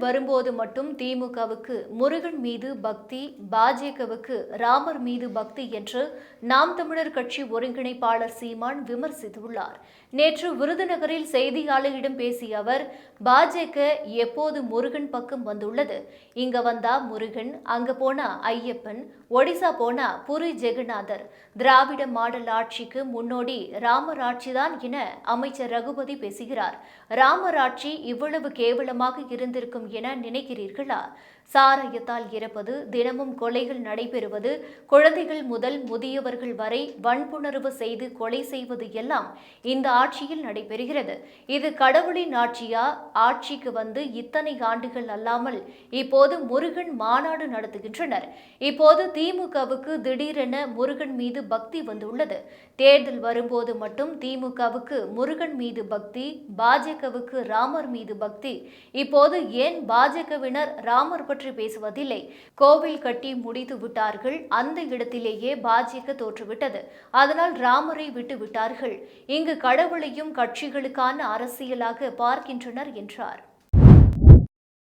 தேர்தல் வரும்போது மட்டும் திமுகவுக்கு முருகன் மீது பக்தி பாஜகவுக்கு ராமர் மீது பக்தி என்று நாம் தமிழர் கட்சி ஒருங்கிணைப்பாளர் சீமான் விமர்சித்துள்ளார். நேற்று விருதுநகரில் செய்தியாளர்களிடம் பேசிய அவர் பாஜக எப்போது முருகன் பக்கம் வந்துள்ளது? இங்க வந்தா முருகன் அங்க போனா ஐயப்பன் ஒடிசா போனா புரி ஜெகநாதர். திராவிட மாடல் ஆட்சிக்கு முன்னோடி ராமர் ஆட்சிதான் என அமைச்சர் ரகுபதி பேசுகிறார். ராமர் ஆட்சி இவ்வளவு கேவலமாக இருந்திருக்கும் என நினைக்கிறீர்களா? சாராயத்தால் இறப்பது தினமும் கொலைகள் நடைபெறுவது குழந்தைகள் முதல் முதியவர்கள் வரை வன்புணர்வு செய்து கொலை செய்வது எல்லாம் இந்த ஆட்சியில் நடைபெறுகிறது. இது கடவுளின் ஆட்சியா? ஆட்சிக்கு வந்து இத்தனை ஆண்டுகள் அல்லாமல் இப்போது முருகன் மாநாடு நடத்துகின்றனர். இப்போது திமுகவுக்கு திடீரென முருகன் மீது பக்தி வந்துள்ளது. தேர்தல் வரும்போது மட்டும் திமுகவுக்கு முருகன் மீது பக்தி பாஜகவுக்கு ராமர் மீது பக்தி. இப்போது ஏன் ஏன் பாஜகவினர் ராமர் பற்றி பேசுவதில்லை. கோவில் கட்டி முடித்து விட்டார்கள். அந்த இடத்திலேயே பாஜக தோற்றுவிட்டது. அதனால் ராமரை விட்டு விட்டார்கள். இங்கு கடவுளையும் கட்சிகளுக்கான அரசியலாக பார்க்கின்றனர் என்றார்.